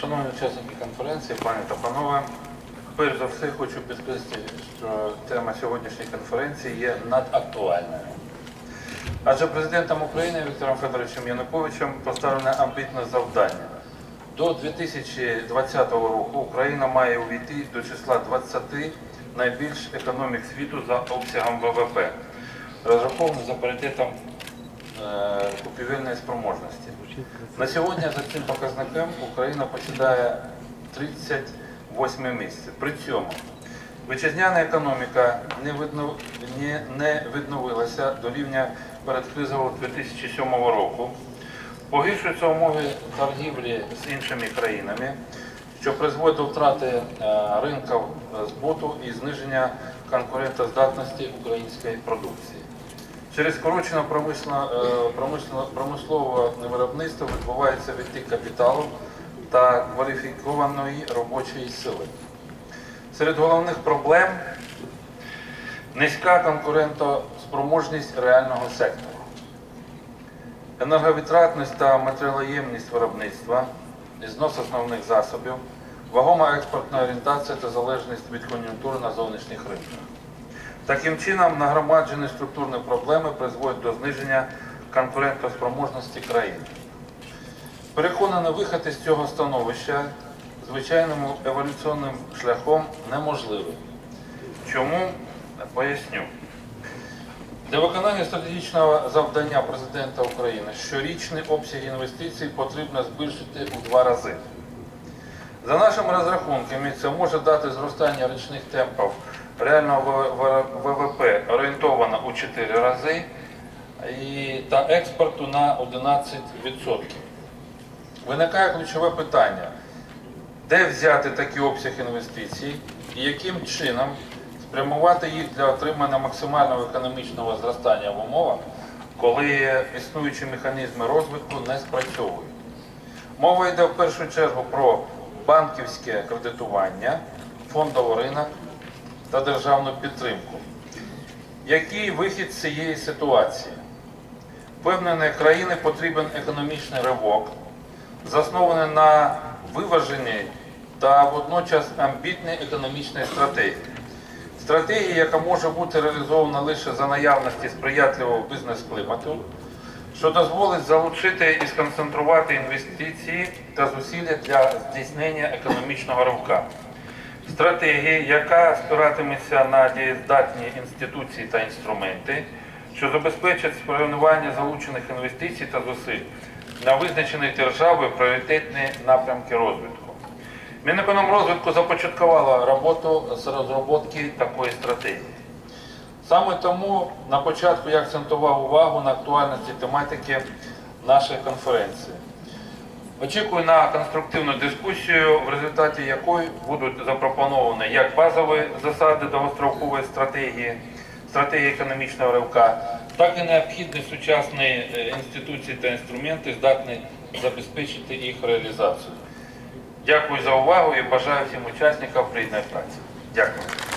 Шановні учасники конференції, пані та панове, перш за все хочу підкреслити, що тема сьогоднішньої конференції є надактуальною. Адже президентом України Віктором Федоровичем Януковичем поставлене амбітне завдання. До 2020 року Україна має увійти до числа 20 найбільш економік світу за обсягом ВВП, розрахований за паритетом купівельної спроможності. На сьогодні за цим показником Україна посідає 38 місце. При цьому вітчизняна економіка не відновилася до рівня передкризового 2007 року. Погіршуються умови торгівлі з іншими країнами, що призводить до втрати е, ринків збуту і зниження конкурентоздатності української продукції. Через скорочене е, промислове виробництво відбувається відтік капіталу та кваліфікованої робочої сили. Серед головних проблем низька конкурентоспроможність реального сектору, енерговітратність та матеріалоємність виробництва, знос основних засобів, вагома експортна орієнтація та залежність від кон'юнктури на зовнішніх ринках. Таким чином, нагромаджені структурні проблеми призводять до зниження конкурентоспроможності країни. Переконаний виход із цього становища звичайним еволюційним шляхом неможливий. Чому? Поясню. Для виконання стратегічного завдання президента України щорічний обсяг інвестицій потрібно збільшити у два рази. За нашими розрахунками, це може дати зростання річних темпів реального ВВП орієнтовано у 4 рази і, та експорту на 11%. Виникає ключове питання, де взяти такий обсяг інвестицій і яким чином спрямувати їх для отримання максимального економічного зростання в умовах, коли існуючі механізми розвитку не спрацьовують. Мова йде в першу чергу про банківське кредитування, фондовий ринок та державну підтримку. Який вихід з цієї ситуації? Впевненої країни потрібен економічний ривок, заснований на виваженій та водночас амбітній економічній стратегії. Стратегія, яка може бути реалізована лише за наявності сприятливого бізнес-клімату, що дозволить залучити і сконцентрувати інвестиції та зусилля для здійснення економічного ривка. Стратегія, яка спиратиметься на дієздатні інституції та інструменти, що забезпечать спрямування залучених інвестицій та зусиль на визначені державою пріоритетні напрямки розвитку. Мінекономрозвитку започаткувала роботу з розробки такої стратегії. Саме тому на початку я акцентував увагу на актуальності тематики нашої конференції. Очікую на конструктивну дискусію, в результаті якої будуть запропоновані як базові засади довгострокової стратегії, стратегії економічного ривка, так і необхідні сучасні е, інституції та інструменти, здатні забезпечити їх реалізацію. Дякую за увагу і бажаю всім учасникам плідної праці. Дякую.